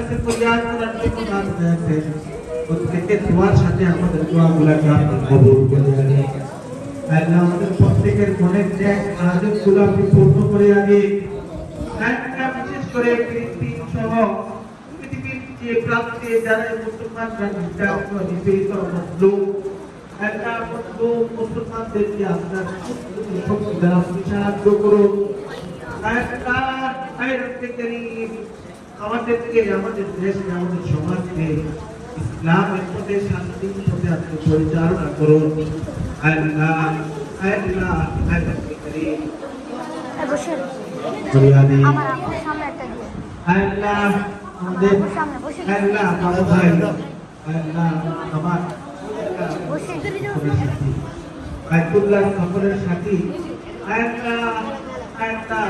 কাছে ফরিয়াদ করার জন্য দান হয়েছে প্রত্যেকের দোয়ার সাথে আমাদের দোয়াগুলোকে আপনি কবুল করে আনি। আল্লাহ আমাদের প্রত্যেকের মনের যে আয়োজনগুলো আপনি পূর্ণ করে আনি। বিশেষ করে ফিলিপিন সহ পৃথিবীর যে প্রান্তে যারা মুসলমানরা নির্যাতিত, নিপীড়িত মজলুম একটা মজলুম মুসলমানদেরকে আপনার শক্তি দ্বারা সাহায্য করুন। একটা আইরতে করিম আমাদেরকে আমাদের দেশকে আমাদের সমাজকে ইসলামের পথে শান্তির পথে আপনি পরিচালনা করুন। আল্লাহ আল্লাহ করিম আল্লাহ আমাদের আল্লাহ বড় ভাই। আল্লাহ আমার সাথী। আল্লাহ আল্লাহ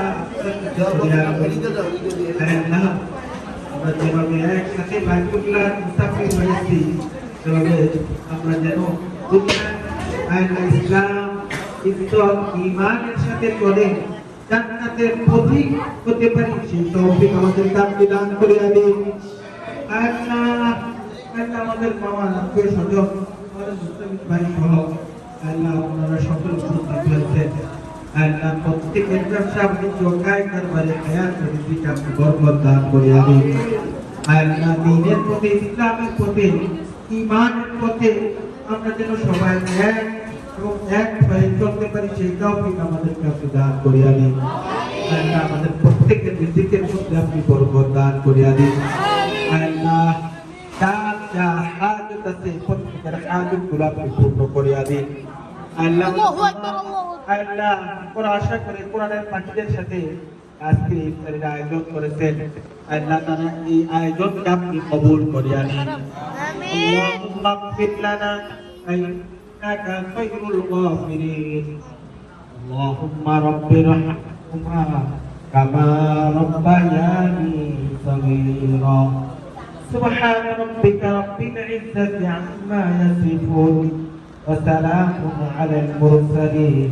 আল্লাহ। আমরা যেভাবে একসাথে বাইতুল্লাহ মুসাফির হয়েছি সেভাবে আমরা যেন ইসলাম ইসলাম ইমানের সাথে চলে, জান্নাতের পথিক হতে পারি, সেই তৌফিক আমাদের দানকে দান করে আনি। আল্লাহ আমাদের মামা আত্মীয় স্বজন ভাই সহ, আল্লাহ আপনারা সকল সুন্দর হয়েছেন। প্রত্যেকের ব্যবসা আপনি চোখায় দরবারে খেয়াল করে দিকে আপনি বরকত দান করে আনি। আল্লাহ দিনের পথে ইসলামের পথে ইমানের পথে আমরা যেন সবাই এক এবং এক হয়ে চলতে পারি সেই তৌফিক আমাদেরকে আপনি দান করে আনি। আল্লাহ আমাদের প্রত্যেকের রিজিকের মধ্যে আপনি বরকত দান করে আনি। আল্লাহ যার যা হাজত আছে প্রত্যেকের হাজতগুলো আপনি পূর্ণ করে আনি। আল্লাহ আল্লাহু আকবার, আল্লাহু আকবার। আল্লাহ ওরা আশা করে কোরআনের পাখিদের সাথে আজকে ইফতারের আয়োজন করেছেন আল্লাহ তারা এই আয়োজনকে আপনি কবুল করে আনি আমিন اللهم اغفر لنا إنك خير الغافرين اللهم رب ارحمهما كما ربياني صغيرا سبحان ربك رب العزة عما يصفون وسلام على المرسلين